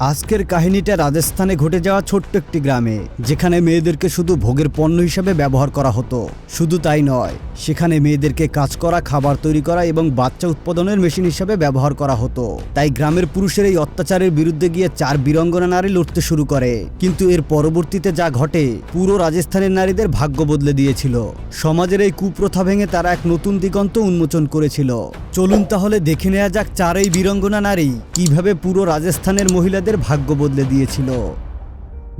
আজকের কাহিনীটা রাজস্থানে ঘটে যাওয়া ছোট্ট একটি গ্রামে, যেখানে মেয়েদেরকে শুধু ভোগের পণ্য হিসাবে ব্যবহার করা হতো। শুধু তাই নয়, সেখানে মেয়েদেরকে কাজ করা, খাবার তৈরি করা এবং বাচ্চা উৎপাদনের মেশিন হিসাবে ব্যবহার করা হতো। তাই গ্রামের পুরুষের এই অত্যাচারের বিরুদ্ধে গিয়ে চার বীরঙ্গনা নারী লড়তে শুরু করে। কিন্তু এর পরবর্তীতে যা ঘটে, পুরো রাজস্থানের নারীদের ভাগ্য বদলে দিয়েছিল। সমাজের এই কুপ্রথা ভেঙে তারা এক নতুন দিগন্ত উন্মোচন করেছিল। চলুন তাহলে দেখে নেওয়া যাক চার এই বীরঙ্গনা নারী কীভাবে পুরো রাজস্থানের মহিলাদের ভাগ্য বদলে দিয়েছিল।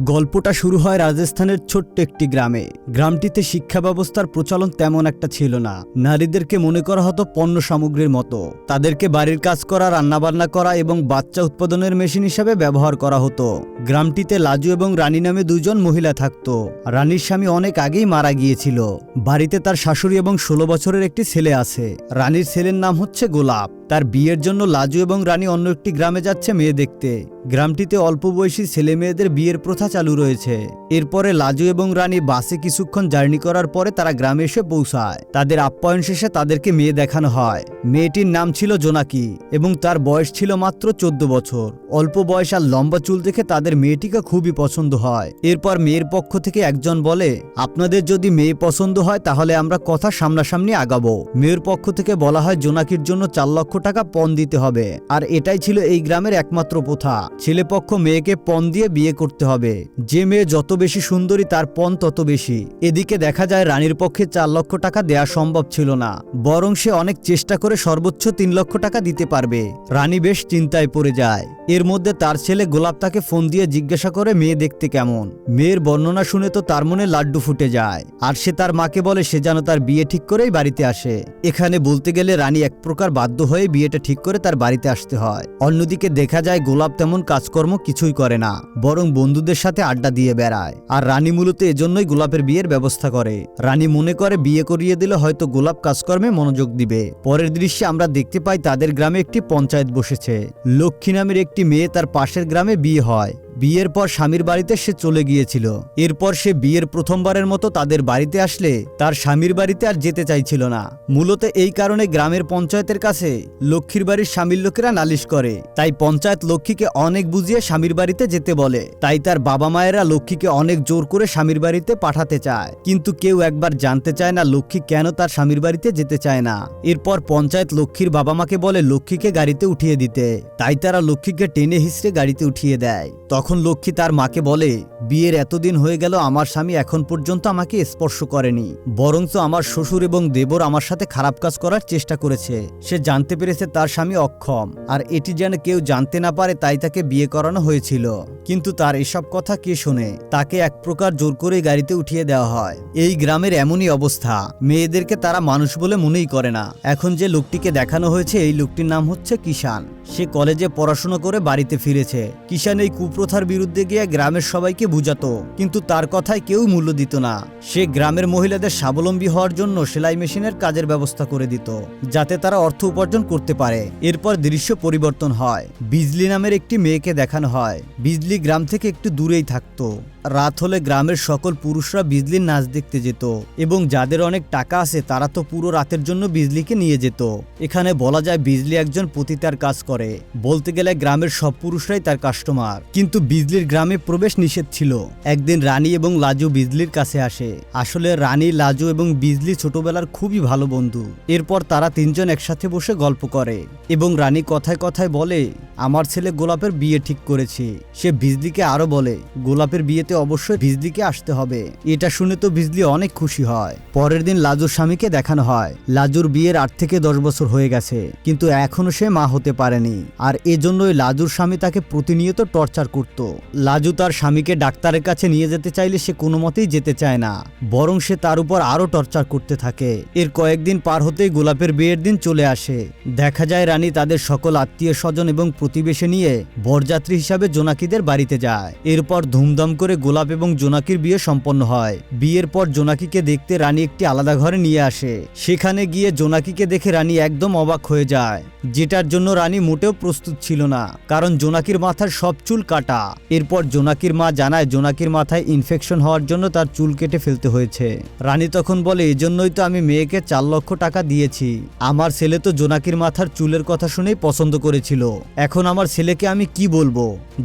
গল্পটা শুরু হয় রাজস্থানের ছোট্ট একটি গ্রামে। গ্রামটিতে শিক্ষা ব্যবস্থার প্রচলন তেমন একটা ছিল না। নারীদেরকে মনে করা হতো পণ্য সামগ্রীর মতো। তাদেরকে বাড়ির কাজ করা, রান্নাবান্না করা এবং বাচ্চা উৎপাদনের মেশিন হিসাবে ব্যবহার করা হতো। গ্রামটিতে লাজু এবং রানী নামে দুজন মহিলা থাকত। রানীর স্বামী অনেক আগেই মারা গিয়েছিল। বাড়িতে তার শাশুড়ি এবং ষোলো বছরের একটি ছেলে আছে। রানীর ছেলের নাম হচ্ছে গোলাপ। তার বিয়ের জন্য লাজু এবং রানী অন্য একটি গ্রামে যাচ্ছে মেয়ে দেখতে। গ্রামটিতে অল্প বয়সী ছেলে মেয়েদের বিয়ের প্রথা চালু রয়েছে। এরপরে লাজু এবং রানী বাসে কিছুক্ষণ জার্নি করার পরে তারা গ্রামে এসে পৌঁছায়। তাদের আপ্যায়ন শেষে তাদেরকে মেয়ে দেখানো হয়। মেয়েটির নাম ছিল জোনাকি এবং তার বয়স ছিল মাত্র চোদ্দ বছর। অল্প বয়স আর লম্বা চুল দেখে তাদের মেয়েটিকে খুবই পছন্দ হয়। এরপর মেয়ের পক্ষ থেকে একজন বলে, আপনাদের যদি মেয়ে পছন্দ হয় তাহলে আমরা কথা সামনাসামনি আগাবো। মেয়ের পক্ষ থেকে বলা হয়, জোনাকির জন্য চার লক্ষ টাকা পণ দিতে হবে। আর এটাই ছিল এই গ্রামের একমাত্র প্রথা। ছেলেপক্ষ মেয়েকে পণ দিয়ে বিয়ে করতে হবে। যে মেয়ে যত বেশি সুন্দরী, তার পণ তত বেশি। এদিকে দেখা যায় রানীর পক্ষে চার লক্ষ টাকা দেয়া সম্ভব ছিল না। বরং সে অনেক চেষ্টা করে সর্বোচ্চ তিন লক্ষ টাকা দিতে পারবে। রানী বেশ চিন্তায় পড়ে যায়। এর মধ্যে তার ছেলে গোলাপ তাকে ফোন দিয়ে জিজ্ঞাসা করে, মেয়ে দেখতে কেমন? মেয়ের বর্ণনা শুনে তো তার মনে লাড্ডু ফুটে যায়। আর সে তার মাকে বলে, সে যেন তার বিয়ে ঠিক করেই বাড়িতে আসে। এখানে বলতে গেলে রানী এক প্রকার বাধ্য হয়ে বিয়েটা ঠিক করে তার বাড়িতে আসতে হয়। অন্যদিকে দেখা যায় গোলাপ তেমন কাজকর্ম কিছুই করে না, বরং বন্ধুদের সাথে আড্ডা দিয়ে বেড়ায়। আর রানী মূলত এজন্যই গোলাপের বিয়ের ব্যবস্থা করে। রানী মনে করে বিয়ে করিয়ে দিলে হয়তো গোলাপ কাজকর্মে মনোযোগ দিবে। পরের দৃশ্যে আমরা দেখতে পাই তাদের গ্রামে একটি পঞ্চায়েত বসেছে। লক্ষ্মী নামের একটি মেয়ে তার পাশের গ্রামে বিয়ে হয়। বিয়ের পর স্বামীর বাড়িতে সে চলে গিয়েছিল। এরপর সে বিয়ের প্রথমবারের মতো তাদের বাড়িতে আসলে তার স্বামীর বাড়িতে আর যেতে চাইছিল না। মূলত এই কারণে গ্রামের পঞ্চায়েতের কাছে লক্ষ্মীর বাড়ির স্বামীর লোকেরা নালিশ করে। তাই পঞ্চায়েত লক্ষ্মীকে অনেক বুঝিয়ে স্বামীর বাড়িতে যেতে বলে। তাই তার বাবা মায়েরা লক্ষ্মীকে অনেক জোর করে স্বামীর বাড়িতে পাঠাতে চায়। কিন্তু কেউ একবার জানতে চায় না লক্ষ্মী কেন তার স্বামীর বাড়িতে যেতে চায় না। এরপর পঞ্চায়েত লক্ষ্মীর বাবা মাকে বলে লক্ষ্মীকে গাড়িতে উঠিয়ে দিতে। তাই তারা লক্ষ্মীকে টেনে হিসড়ে গাড়িতে উঠিয়ে দেয়। তখন লক্ষ্মী তার মাকে বলে, বিয়ের এতদিন হয়ে গেল, আমার স্বামী এখন পর্যন্ত আমাকে স্পর্শ করেনি। বরঞ্চ আমার শ্বশুর এবং দেবর আমার সাথে খারাপ কাজ করার চেষ্টা করেছে। সে জানতে পেরেছে তার স্বামী অক্ষম। আর এটি যেন কেউ জানতে না পারে, তাই তাকে বিয়ে করানো হয়েছিল। কিন্তু তার এসব কথা কে শোনে? তাকে এক প্রকার জোর করে গাড়িতে উঠিয়ে দেওয়া হয়। এই গ্রামের এমনই অবস্থা। মেয়েদেরকে তারা মানুষ বলে মনেই করে না। এখন যে লোকটিকে দেখানো হয়েছে, এই লোকটির নাম হচ্ছে কিষান সে কলেজে পড়াশোনা করে বাড়িতে ফিরেছে। কিষান এই কুপ্রথার বিরুদ্ধে গিয়ে গ্রামের সবাইকে বুঝাতো, কিন্তু তার কথায় কেউ মূল্য দিত না। সে গ্রামের মহিলাদের স্বাবলম্বী হওয়ার জন্য সেলাই মেশিনের কাজের ব্যবস্থা করে দিত, যাতে তারা অর্থ উপার্জন করতে পারে। এরপর দৃশ্য পরিবর্তন হয়। বিজলি নামের একটি মেয়েকে দেখানো হয়। বিজলি গ্রাম থেকে একটু দূরেই থাকতো। রাত হলে গ্রামের সকল পুরুষরা বিজলির নাচ দেখতে যেত এবং যাদের অনেক টাকা আছে তারা তো পুরো রাতের জন্য বিজলিকে নিয়ে যেত। এখানে বলা যায় বিজলি একজন পতিতার কাজ করে। বলতে গেলে গ্রামের সব পুরুষরাই তার কাস্টমার কিন্তু বিজলির গ্রামে প্রবেশ নিষেধ ছিল। একদিন রানী এবং লাজু বিজলির কাছে আসে। আসলে রানী, লাজু এবং বিজলি ছোটবেলার খুবই ভালো বন্ধু। এরপর তারা তিনজন একসাথে বসে গল্প করে এবং রানী কথায় কথায় বলে, আমার ছেলে গোলাপের বিয়ে ঠিক করেছে। সে বিজলিকে আরও বলে, গোলাপের বিয়েতে অবশ্যই বিজলিকে আসতে হবে। এটা শুনে তো বিজলি অনেক খুশি হয়। পরের দিন লাজুর স্বামীকে দেখানো হয়। লাজুর বিয়ের আট থেকে দশ বছর হয়ে গেছে, কিন্তু এখনও সে মা হতে পারেনি। আর এজন্যই লাজুর স্বামী তাকে প্রতিনিয়ত টর্চার করত। লাজু তার স্বামীকে ডাক্তারের কাছে নিয়ে যেতে চাইলে সে কোনো মতেই যেতে চায় না। বরং সে তার উপর আরও টর্চার করতে থাকে। এর কয়েকদিন পার হতেই গোলাপের বিয়ের দিন চলে আসে। দেখা যায় রানী তাদের সকল আত্মীয় স্বজন এবং প্রতিবেশী নিয়ে বরযাত্রী হিসাবে জোনাকিদের বাড়িতে যায়। এরপর ধুমধাম করে গোলাপ এবং জোনাকির বিয়ে সম্পন্ন হয়। বিয়ের পর জোনাকিকে দেখতে রানী একটি আলাদা ঘরে নিয়ে আসে। সেখানে গিয়ে জোনাকিকে দেখে রানী একদম অবাক হয়ে যায়। যেটার জন্য রানী মোটেও প্রস্তুত ছিল না, কারণ জোনাকির মাথার সব চুল কাটা। এরপর জোনাকির মা জানায় জোনাকির মাথায় ইনফেকশন হওয়ার জন্য তার চুল কেটে ফেলতে হয়েছে। রানী তখন বলে, এজন্যই তো আমি মেয়েকে চার লক্ষ টাকা দিয়েছি। আমার ছেলে তো জোনাকির মাথার চুলের কথা শুনেই পছন্দ করেছিল। এখন আমার ছেলেকে আমি কি বলব?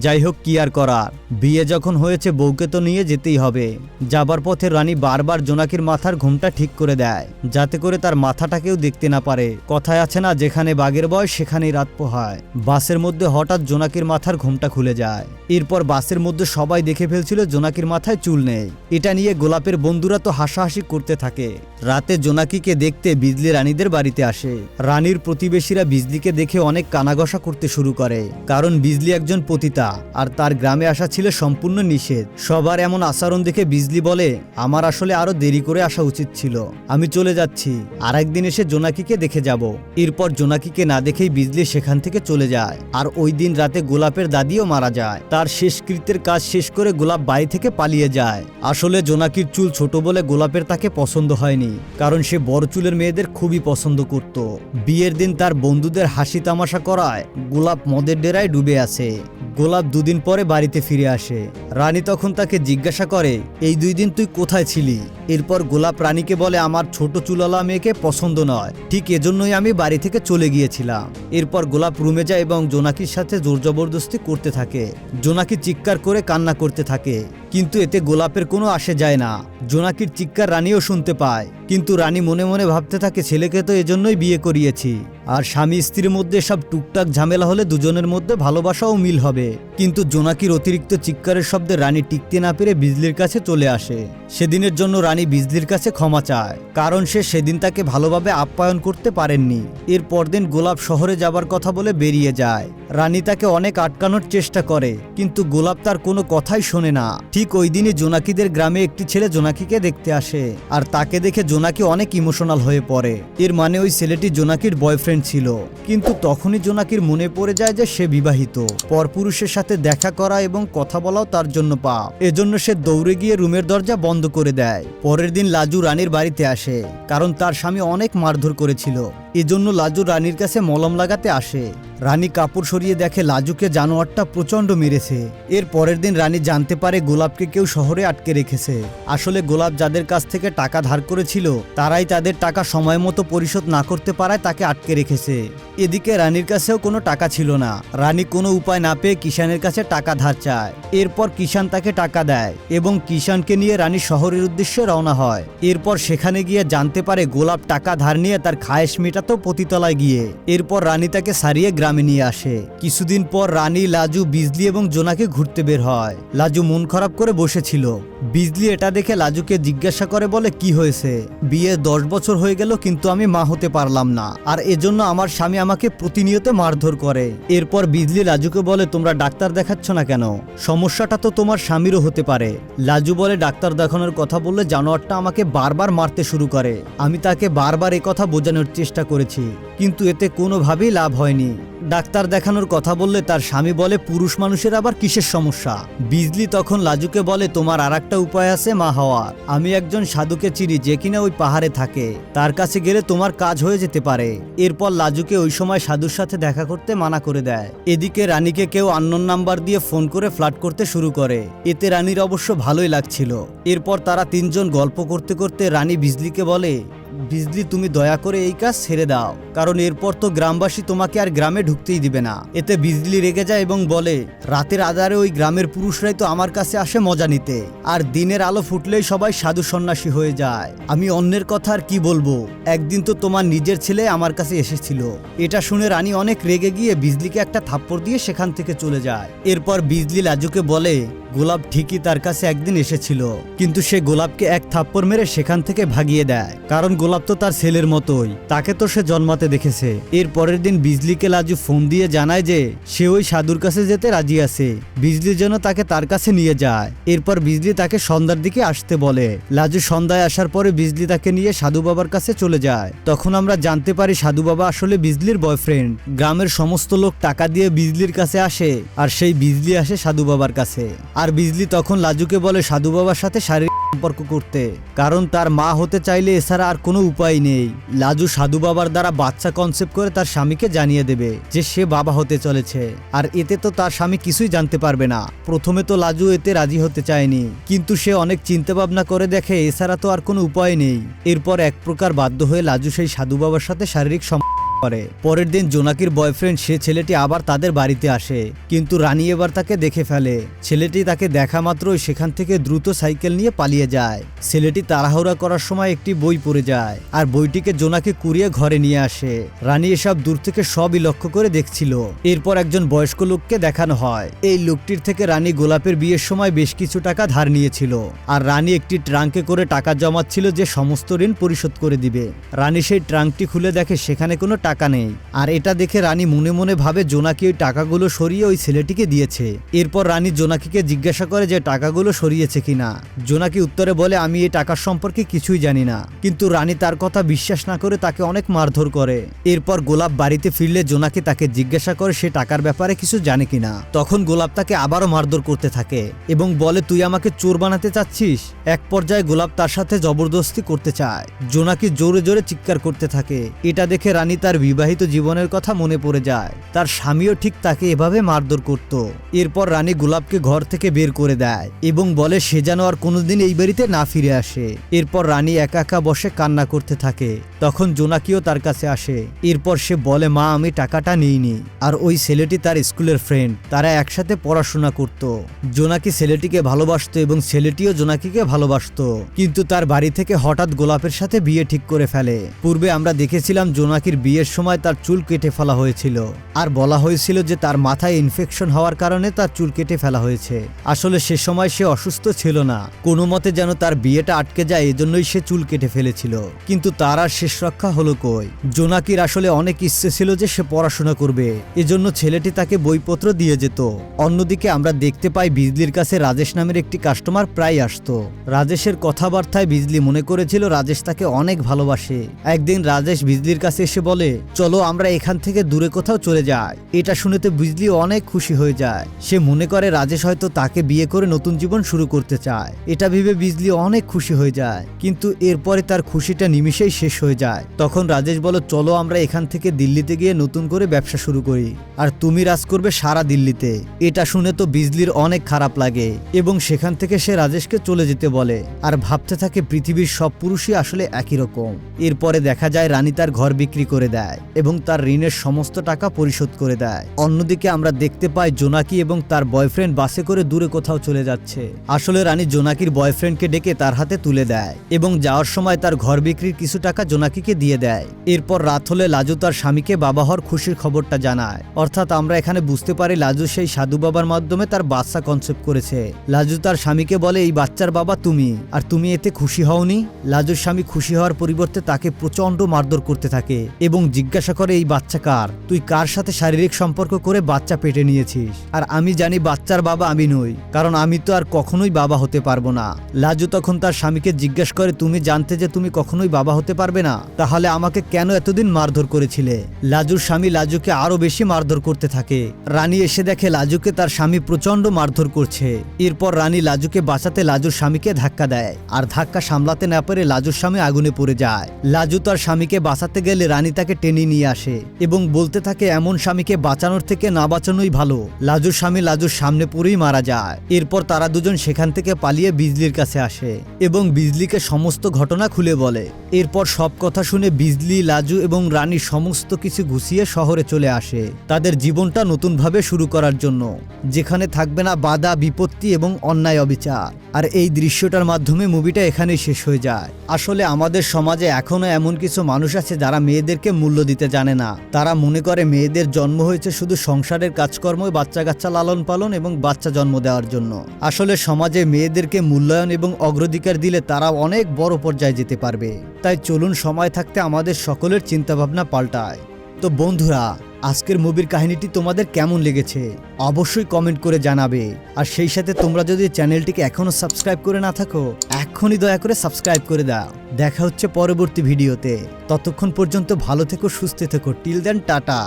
যাই হোক, কি আর করার? বিয়ে যখন হয়েছে বউকে তো নিয়ে যেতেই হবে। যাবার পথে রানী বারবার জোনাকির মাথার ঘুমটা ঠিক করে দেয়, যাতে করে তার মাথাটাকেও দেখতে না পারে। কথায় আছে না, যেখানে বাঘের বয়স সেখানেই রাত পোহায়। বাসের মধ্যে হঠাৎ জোনাকির মাথার ঘুমটা খুলে যায়। এরপর বাসের মধ্যে সবাই দেখে ফেলছিল জোনাকির মাথায় চুল নেই। এটা নিয়ে গোলাপের বন্ধুরা তো হাসাহাসি করতে থাকে। রাতে জোনাকিকে দেখতে বিজলি রানীদের বাড়িতে আসে। রানীর প্রতিবেশীরা বিজলিকে দেখে অনেক কানাঘষা করতে শুরু করে। কারণ বিজলি একজন পতিতা, আর তার গ্রামে আসা ছিল সম্পূর্ণ নিষেধ। সবার এমন আচরণ দেখে বিজলি বলে, আমার আসলে আরও দেরি করে আসা উচিত ছিল। আমি চলে যাচ্ছি। আর একদিন এসে জোনাকিকে দেখে যাব। এরপর জোনাকিকে না দেখেই বিজলি সেখান থেকে চলে যায়। আর ওই দিন রাতে গোলাপের দাদিও মারা যায়। তার শেষকৃত্যের কাজ শেষ করে গোলাপ বাড়ি থেকে পালিয়ে যায়। আসলে জোনাকির চুল ছোট বলে গোলাপের তাকে পছন্দ হয়নি, কারণ সে বড় চুলের মেয়েদের খুবই পছন্দ করত। বিয়ের দিন তার বন্ধুদের হাসি তামাশা করায় গোলাপ মদের ডেরায় ডুবে আছে। গোলাপ দুদিন পরে বাড়িতে ফিরে আসে। রানী তখন তাকে জিজ্ঞাসা করে, এই দুই দিন তুই কোথায় ছিলি? এরপর গোলাপ রানীকে বলে, আমার ছোট চুলালা মেয়েকে পছন্দ নয়। ঠিক এজন্যই আমি বাড়ি থেকে চলে গিয়েছিলাম। এরপর গোলাপ রুমে যায় এবং জোনাকির সাথে জোর জবরদস্তি করতে থাকে। জোনাকি চিৎকার করে কান্না করতে থাকে। কিন্তু এতে গোলাপের কোনো আসে যায় না। জোনাকির চিৎকার রানীও শুনতে পায়। কিন্তু রানী মনে মনে ভাবতে থাকে, ছেলেকে তো এজন্যই বিয়ে করিয়েছি। আর স্বামী স্ত্রীর মধ্যে সব টুকটাক ঝামেলা হলে দুজনের মধ্যে ভালোবাসাও মিল হবে। কিন্তু জোনাকির অতিরিক্ত চিৎকারের শব্দে রানী টিকতে না পেরে বিজলির কাছে চলে আসে। সেদিনের জন্য রানী বিজলির কাছে ক্ষমা চায়, কারণ সে সেদিন তাকে ভালোভাবে আপ্যায়ন করতে পারেননি। এর পরদিন গোলাপ শহরে যাবার কথা বলে বেরিয়ে যায়। রানী তাকে অনেক আটকানোর চেষ্টা করে, কিন্তু গোলাপ তার কোনো কথাই শোনে না। ঠিক ওই দিনই জোনাকিদের গ্রামে একটি ছেলে জোনাকিকে দেখতে আসে, আর তাকে দেখে জোনাকি অনেক ইমোশনাল হয়ে পড়ে। এর মানে ওই ছেলেটি জোনাকির বয়ফ্রেন্ড ছিল। কিন্তু তখনই জোনাকির মনে পড়ে যায় যে সে বিবাহিত। পরপুরুষের সাথে দেখা করা এবং কথা বলাও তার জন্য পাপ। এজন্য সে দৌড়ে গিয়ে রুমের দরজা বন্ধ করে দেয়। পরের দিন লাজু রানীর বাড়িতে আসে, কারণ তার স্বামী অনেক মারধর করেছিল। এজন্য লাজু রানীর কাছে মলম লাগাতে আসে। রানী কাপড় সরিয়ে দেখে লাজুকে জানোয়ারটা প্রচণ্ড মেরেছে। এর পরের দিন রানী জানতে পারে গোলাপকে কেউ শহরে আটকে রেখেছে। আসলে গোলাপ যাদের কাছ থেকে টাকা ধার করেছিল, তারাই তাদের টাকা সময় মতো পরিশোধ না করতে পারায় তাকে আটকে রেখেছে। এদিকে রানীর কাছেও কোনো টাকা ছিল না। রানী কোনো উপায় না পেয়ে কিষানের কাছে টাকা ধার চায়। এরপর কিষান তাকে টাকা দেয় এবং কিষানকে নিয়ে রানী শহরের উদ্দেশ্যে রওনা হয়। এরপর সেখানে গিয়ে জানতে পারে গোলাপ টাকা ধার নিয়ে তার খায়েশ মেটাতো পতিতলায় গিয়ে। এরপর রানী তাকে সারিয়ে গ্রামে নিয়ে আসে। কিছুদিন পর রানী লাজু, বিজলি এবং জোনাকে ঘুরতে বের হয়। লাজু মন খারাপ করে বসেছিল। বিজলি এটা দেখে লাজুকে জিজ্ঞাসা করে বলে, কি হয়েছে? বিয়ে দশ বছর হয়ে গেল, কিন্তু আমি মা হতে পারলাম না। আর এজন্য আমার স্বামী আমাকে প্রতিনিয়ত মারধর করে। এরপর বিজলি লাজুকে বলে, তোমরা ডাক্তার দেখাচ্ছ না কেন? সমস্যাটা তো তোমার স্বামীরও হতে পারে। লাজু বলে, ডাক্তার দেখানোর কথা বললে জানোয়ারটা আমাকে বারবার মারতে শুরু করে। আমি তাকে বারবার কথা বোঝানোর চেষ্টা করেছি। কিন্তু এতে কোনোভাবেই লাভ হয়নি। ডাক্তার দেখানোর কথা বললে তার স্বামী বলে, পুরুষ মানুষের আবার কিসের সমস্যা? বিজলি তখন লাজুকে বলে, তোমার আর একটা উপায় আছে মা হওয়ার। আমি একজন সাধুকে চিনি, যে কিনা ওই পাহাড়ে থাকে। তার কাছে গেলে তোমার কাজ হয়ে যেতে পারে। এরপর লাজুকে ওই সময় সাধুর সাথে দেখা করতে মানা করে দেয়। এদিকে রানীকে কেউ আন্নন নাম্বার দিয়ে ফোন করে ফ্লাট করতে শুরু করে। এতে রানীর অবশ্য ভালোই লাগছিল। এরপর তারা তিনজন গল্প করতে করতে রানী বিজলিকে বলে বিজলি, তুমি দয়া করে এই কাজ ছেড়ে দাও। কারণ এরপর তো গ্রামবাসী তোমাকে আর গ্রামে ঢুকতেই দিবে না। এতে বিজলি রেগে যায় এবং বলে, রাতের আধারে ওই গ্রামের পুরুষরাই তো আমার কাছে আসে মজা নিতে। আর দিনের আলো ফুটলেই সবাই সাধু সন্ন্যাসী হয়ে যায়। আমি অন্যের কথা আর কি বলব? একদিন তো তোমার নিজের ছেলে আমার কাছে এসেছিল। এটা শুনে রানী অনেক রেগে গিয়ে বিজলিকে একটা থাপ্পড় দিয়ে সেখান থেকে চলে যায়। এরপর বিজলি লাজুকে বলে গোলাপ ঠিকই তার কাছে একদিন এসেছিল, কিন্তু সে গোলাপকে এক থাপ্পড় মেরে সেখান থেকে ভাগিয়ে দেয়। কারণ গোলাপ তো তার ছেলের মতোই, তাকে তো সে জন্মাতে দেখেছে। এর পরের দিন বিজলিকে লাজু ফোন দিয়ে জানায় যে, সে ওই সাধুর কাছে যেতে রাজি আছে। বিজলি যেন তাকে তার কাছে নিয়ে যায়। এরপর বিজলি তাকে সন্ধ্যার দিকে আসতে বলে। লাজু সন্ধ্যায় আসার পরে বিজলি তাকে নিয়ে সাধু বাবার কাছে চলে যায়। তখন আমরা জানতে পারি সাধু বাবা আসলে বিজলির বয়ফ্রেন্ড। গ্রামের সমস্ত লোক টাকা দিয়ে বিজলির কাছে আসে, আর সেই বিজলি আসে সাধু বাবার কাছে। আর বিজলি তখন লাজুকে বলে, সাধু বাবার সাথে শারীরিক সম্পর্ক করতে, কারণ তার মা হতে চাইলে এছাড়া আর কোনো উপায় নেই। লাজু সাধু বাবার দ্বারা বাচ্চা কনসেপ্ট করে তার স্বামীকে জানিয়ে দেবে যে সে বাবা হতে চলেছে, আর এতে তো তার স্বামী কিছুই জানতে পারবে না। প্রথমে তো লাজু এতে রাজি হতে চায়নি, কিন্তু সে অনেক চিন্তা ভাবনা করে দেখে, এছাড়া তো আর কোনো উপায় নেই। এরপর এক প্রকার বাধ্য হয়ে লাজু সেই সাধু বাবার সাথে শারীরিক সম্পর্ক করে পরের দিন জোনাকির বয়ফ্রেন্ড সে ছেলেটি আবার তাদের বাড়িতে আসে। কিন্তু রানী এবার তাকে দেখে ফেলে। ছেলেটি তাকে দেখা মাত্রই সেখান থেকে দ্রুত সাইকেল নিয়ে পালিয়ে যায়। ছেলেটি তাড়াহুড়া করার সময় একটি বই পড়ে যায় আর বইটিকে জোনাকি কুড়িয়ে ঘরে নিয়ে আসে। রানী এসব দূর থেকে সবই লক্ষ্য করে দেখছিল। এরপর একজন বয়স্ক লোককে দেখানো হয়। এই লোকটির থেকে রানী গোলাপের বিয়ের সময় বেশ কিছু টাকা ধার নিয়েছিল আর রানী একটি ট্রাঙ্কে করে টাকা জমাচ্ছিল যে সমস্ত ঋণ পরিশোধ করে দিবে। রানী সেই ট্রাঙ্কটি খুলে দেখে সেখানে কোনো টাকা নেই। আর এটা দেখে রানী মনে মনে ভাবে জোনাকি ওই টাকাগুলো সরিয়ে ওই ছেলেটিকে দিয়েছে। এরপর রানী জোনাকিকে জিজ্ঞাসা করে যে টাকাগুলো সরিয়েছে কিনা। জোনাকি উত্তরে বলে, আমি এই টাকার সম্পর্কে কিছুই জানি না। কিন্তু রানী তার কথা বিশ্বাস না করে তাকে অনেক মারধর করে। এরপর গোলাপ বাড়িতে ফিরলে জোনাকি তাকে জিজ্ঞাসা করে সে টাকার ব্যাপারে কিছু জানে কিনা। তখন গোলাপ তাকে আবারও মারধর করতে থাকে এবং বলে, তুই আমাকে চোর বানাতে চাচ্ছিস? এক পর্যায়ে গোলাপ তার সাথে জবরদস্তি করতে চায়। জোনাকি জোরে জোরে চিৎকার করতে থাকে। এটা দেখে রানী তার বিবাহিত জীবনের কথা মনে পড়ে যায়। তার স্বামীও ঠিক তাকে এভাবে মারধর করত। এরপর রানী গোলাপকে ঘর থেকে বের করে দেয় এবং বলে, সে যেন আর কোনোদিন এই বাড়িতে না ফিরে আসে। এরপর রানী একা একা বসে কান্না করতে থাকে। তখন জোনাকিও তার কাছে আসে। এরপর সে বলে, মা, আমি টাকাটা নিইনি। আর ওই ছেলেটি তার স্কুলের ফ্রেন্ড। তারা একসাথে পড়াশোনা করত। জোনাকি ছেলেটিকে ভালোবাসতো এবং ছেলেটিও জোনাকিকে ভালোবাসতো। কিন্তু তার বাড়ি থেকে হঠাৎ গোলাপের সাথে বিয়ে ঠিক করে ফেলে। পূর্বে আমরা দেখেছিলাম জোনাকির বিয়ের সময় তার চুল কেটে ফেলা হয়েছিল। আর বলা হয়েছিল যে তার মাথায় ইনফেকশন হওয়ার কারণে তার চুল কেটে ফেলা হয়েছে। আসলে সে সময় সে অসুস্থ ছিল না। কোনো মতে যেন তার বিয়েটা আটকে যায় এজন্যই সে চুল কেটে ফেলেছিল। কিন্তু তার আর শেষ রক্ষা হলো কই? জোনাকির আসলে অনেক ইচ্ছে ছিল যে সে পড়াশোনা করবে। এজন্য ছেলেটি তাকে বইপত্র দিয়ে যেত। অন্যদিকে আমরা দেখতে পাই বিজলির কাছে রাজেশ নামের একটি কাস্টমার প্রায় আসতো। রাজেশের কথাবার্তায় বিজলি মনে করেছিল রাজেশ তাকে অনেক ভালোবাসে। একদিন রাজেশ বিজলির কাছে এসে বলে চলো আমরা এখান থেকে দূরে কোথাও চলে যাই। এটা শুনে তো বিজলি অনেক খুশি হয়ে যায়। সে মনে করে রাজেশ হয়তো তাকে বিয়ে করে নতুন জীবন শুরু করতে চায়। এটা ভেবে বিজলি অনেক খুশি হয়ে যায়। কিন্তু এরপরে তার খুশিটা নিমিষেই শেষ হয়ে যায়। তখন রাজেশ বলো, চলো আমরা এখান থেকে দিল্লিতে গিয়ে নতুন করে ব্যবসা শুরু করি। আর তুমি রাজ করবে সারা দিল্লিতে। এটা শুনে তো বিজলির অনেক খারাপ লাগে। এবং সেখান থেকে সে রাজেশকে চলে যেতে বলে। আর ভাবতে থাকে পৃথিবীর সব পুরুষই আসলে একই রকম। এরপরে দেখা যায় রানী তার ঘর বিক্রি করে দেয়। এবং তার ঋণের সমস্ত টাকা পরিশোধ করে দেয়। অন্যদিকে আমরা দেখতে পাই জোনাকি এবং তার বয়ফ্রেন্ড বাসে করে দূরে কোথাও চলে যাচ্ছে। আসলে রানী জোনাকির বয়ফ্রেন্ডকে ডেকে তার হাতে তুলে দেয় এবং যাওয়ার সময় তার ঘর বিক্রির কিছু টাকা জোনাকিকে দিয়ে দেয়। এরপর রাত হলে লাজু তার স্বামীকে বাবা হওয়ার খুশির খবরটা জানায়। অর্থাৎ আমরা এখানে বুঝতে পারি লাজু সেই সাধু বাবার মাধ্যমে তার বাচ্চা কনসেপ্ট করেছে। লাজু তার স্বামীকে বলে, এই বাচ্চার বাবা তুমি, আর তুমি এতে খুশি হওনি? লাজুর স্বামী খুশি হওয়ার পরিবর্তে তাকে প্রচণ্ড মারধর করতে থাকে এবং জিজ্ঞাসা করে, এই বাচ্চা কার? তুই কার সাথে শারীরিক সম্পর্ক করে বাচ্চা পেটে নিয়েছিস? আর আমি জানি বাচ্চার বাবা আমি নই, কারণ আমি তো আর কখনোই বাবা হতে পারব না। লাজু তখন তার স্বামীকে জিজ্ঞাসা করে, তুমি জানতে যে তুমি কখনোই বাবা হতে পারবে না? তাহলে আমাকে কেন এতদিন মারধর করেছিলে? লাজুর স্বামী লাজুকে আরও বেশি মারধর করতে থাকে। রানী এসে দেখে লাজুকে তার স্বামী প্রচণ্ড মারধর করছে। এরপর রানী লাজুকে বাঁচাতে লাজুর স্বামীকে ধাক্কা দেয়। আর ধাক্কা সামলাতে না পেরে লাজুর স্বামী আগুনে পড়ে যায়। লাজু তার স্বামীকে বাঁচাতে গেলে রানী তাকে টেনে নিয়ে আসে এবং বলতে থাকে, এমন স্বামীকে বাঁচানোর থেকে না বাঁচানোই ভালো। লাজুর স্বামী লাজুর সামনে পড়েই মারা যায়। এরপর তারা দুজন সেখান থেকে পালিয়ে বিজলির কাছে আসে এবং বিজলিকে সমস্ত ঘটনা খুলে বলে। এরপর সব কথা শুনে বিজলি, লাজু এবং রানী সমস্ত কিছু গুছিয়ে শহরে চলে আসে তাদের জীবনটা নতুনভাবে শুরু করার জন্য। যেখানে থাকবে না বাধা, বিপত্তি এবং অন্যায় অবিচার। আর এই দৃশ্যটার মাধ্যমে মুভিটা এখানেই শেষ হয়ে যায়। আসলে আমাদের সমাজে এখনও এমন কিছু মানুষ আছে যারা মেয়েদেরকে মূল্য দিতে জানে না। তারা মনে করে মেয়েদের জন্ম হয়েছে শুধু সংসারের কাজকর্ম বাচ্চা কাচ্চা লালন পালন এবং বাচ্চা জন্ম দেওয়ার জন্য। আসলে সমাজে মেয়েদেরকে মূল্যায়ন এবং অগ্রাধিকার দিলে তারা অনেক বড় পর্যায়ে যেতে পারবে। তাই চলুন সময় থাকতে আমাদের সকলের চিন্তাভাবনা পাল্টায়। তো বন্ধুরা, আজকের মুভির কাহিনীটি তোমাদের কেমন লেগেছে? অবশ্যই কমেন্ট করে জানাবে। আর সেই সাথে তোমরা যদি চ্যানেলটিকে এখনও সাবস্ক্রাইব করে না থাকো এখনই দয়া করে সাবস্ক্রাইব করে দাও। দেখা হচ্ছে পরবর্তী ভিডিওতে। ততক্ষণ পর্যন্ত ভালো থেকো, সুস্থ থেকো। Till then tata.